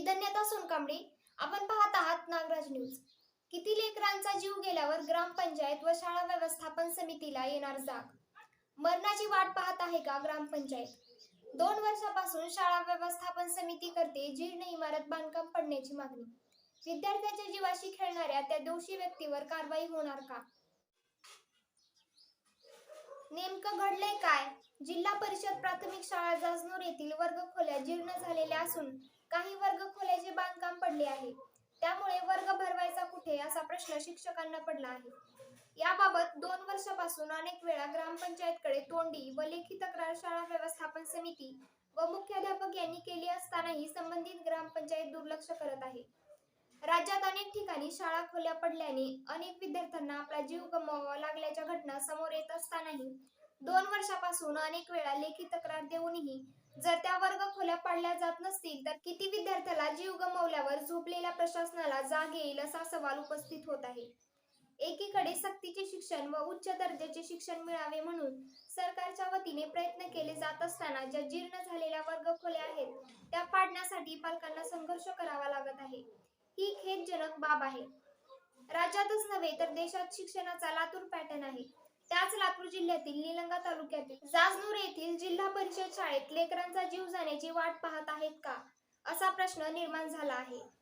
मी धन्यता सोनकांबळे आपण पाहत आहात नागराज न्यूज. किती लेकरांचा जीव गेल्यावर ग्रामपंचायत व शाळा व्यवस्थापन समितीला येणार जाग. मरणाची वाट पाहत आहे का ग्रामपंचायत? दोन वर्षापासून शाळा व्यवस्थापन समिती करते जीर्ण इमारत बांधकाम पडण्याची मागणी. विद्यार्थ्यांच्या जीवाशी खेळणाऱ्या त्या दोषी व्यक्तीवर कारवाई होणार का? नेमकं घडलंय काय? जिल्हा परिषद प्राथमिक शाळा जाजनूर येथील वर्ग खोल्या जीर्ण झालेल्या असून काही वर्ग खोल्याचे बांधकाम पडले आहे. त्यामुळे वर्ग भरवायचा कुठे असा प्रश्न शिक्षकांना पडला आहे. याबाबत दोन वर्षापासून अनेक वेळा ग्रामपंचायतकडे तोंडी व लेखी तक्रार शाळा व्यवस्थापन समिती व मुख्याध्यापक यांनी केली असतानाही संबंधित ग्रामपंचायत दुर्लक्ष करत आहे. राज्यात अनेक ठिकाणी शाळा खोल्या पडल्याने अनेक विद्यार्थ्यांना आपला जीव गमवावा लागल्याच्या घटना समोर येत असतानाही दोन वर्षापासून अनेक वेळा लेखी तक्रार देऊनही जर त्या वर्ग खोल्या पाडल्या जात नसतील तर किती विद्यार्थ्याला जीव गमावल्यावर झोपलेल्या प्रशासनाला जाग येईल असा सवाल उपस्थित होत आहे. एकीकडे सक्तीचे शिक्षण व उच्च दर्जाचे शिक्षण मिळावे म्हणून सरकारच्या वतीने प्रयत्न केले जात असताना ज्या जीर्ण झालेल्या वर्ग खोल्या आहेत त्या पाडण्यासाठी पालकांना संघर्ष करावा लागत आहे. ही खेदजनक बाब आहे. राज्यातच नव्हे तर देशात शिक्षणाचा लातूर पॅटर्न आहे. त्याच लातूर जिल्ह्यातील निलंगा तालुक्यातील जाजनूर येथील जिल्हा परिषद शाळेत लेकरांचा जीव जाण्याची वाट पाहत आहेत का? असा प्रश्न निर्माण झाला आहे.